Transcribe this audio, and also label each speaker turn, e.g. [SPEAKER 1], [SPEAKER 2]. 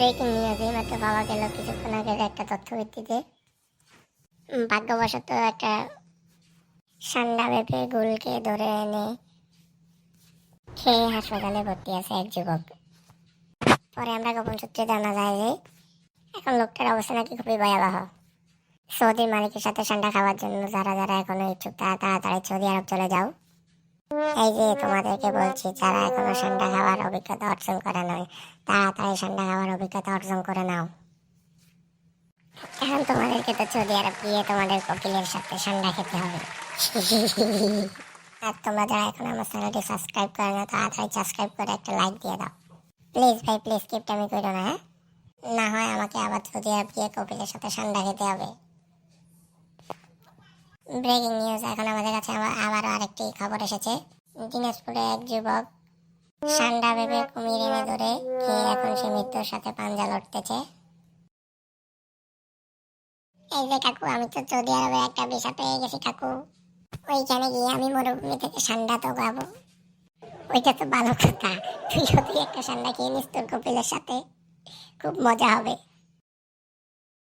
[SPEAKER 1] Breaking news, এই মাত্র পাওয়া গেল কিছুক্ষণ আগের একটা তথ্য ভিত্তিতে। ভাগ্যবশত একটা সান্ডা বেপে গুলকে ধরে এনে খেয়ে হাসপাতালে ভর্তি আছে এক যুবক। পরে আমরা গোপন সূত্রে জানা যায় যে, এখন লোকটার অবস্থা নাকি খুবই ভয়াবহ। সৌদির মালিকের সাথে সান্ডা খাওয়ার জন্য যারা যারা এখনও ইচ্ছুক, তারা তাড়াতাড়ি সৌদি আরব চলে যাও। এই যে তোমাদেরকে বলছি, যারা এখনও সান্ডা খাওয়ার অভিজ্ঞতা অর্জন করে নয় তাড়াতাড়ি সান্ডা খাওয়ার অভিজ্ঞতা অর্জন করে নাও। এখন তোমাদেরকে তো সৌদি আরব গিয়ে তোমাদের কোকিলের সাথে সান্ডা খেতে হবে। আর তোমরা যারা এখন আমার চ্যানেলটি সাবস্ক্রাইব করে না, তাড়াতাড়ি সাবস্ক্রাইব করে একটা লাইক দিয়ে দাও। প্লিজ ভাই, প্লিজ কিপটা আমি করো না হ্যাঁ? না হয় আমাকে আবার সৌদি আরব গিয়ে কোকিলের সাথে সান্ডা খেতে হবে। Breaking news. এখন আমাদের কাছে আবার আবারও আরেকটি খবর এসেছে। দিনাজপুরে এক যুবক সান্ডা ভেবে কুমির এনে ধরে খেয়ে এখন সে মৃত্যুর সাথে পাঞ্জা লড়তেছে। এই যে কাকু, আমি তো সৌদি আরবে একটা ভিসা পেয়ে গেছি কাকু। ওইখানে গিয়ে আমি মরুভূমি থেকে সান্ডা তো গাবো ওইটা তো ভালো কথা। তুই যদি একটা সান্ডা খেয়ে নিস তোর কপিলের সাথে। খুব মজা হবে।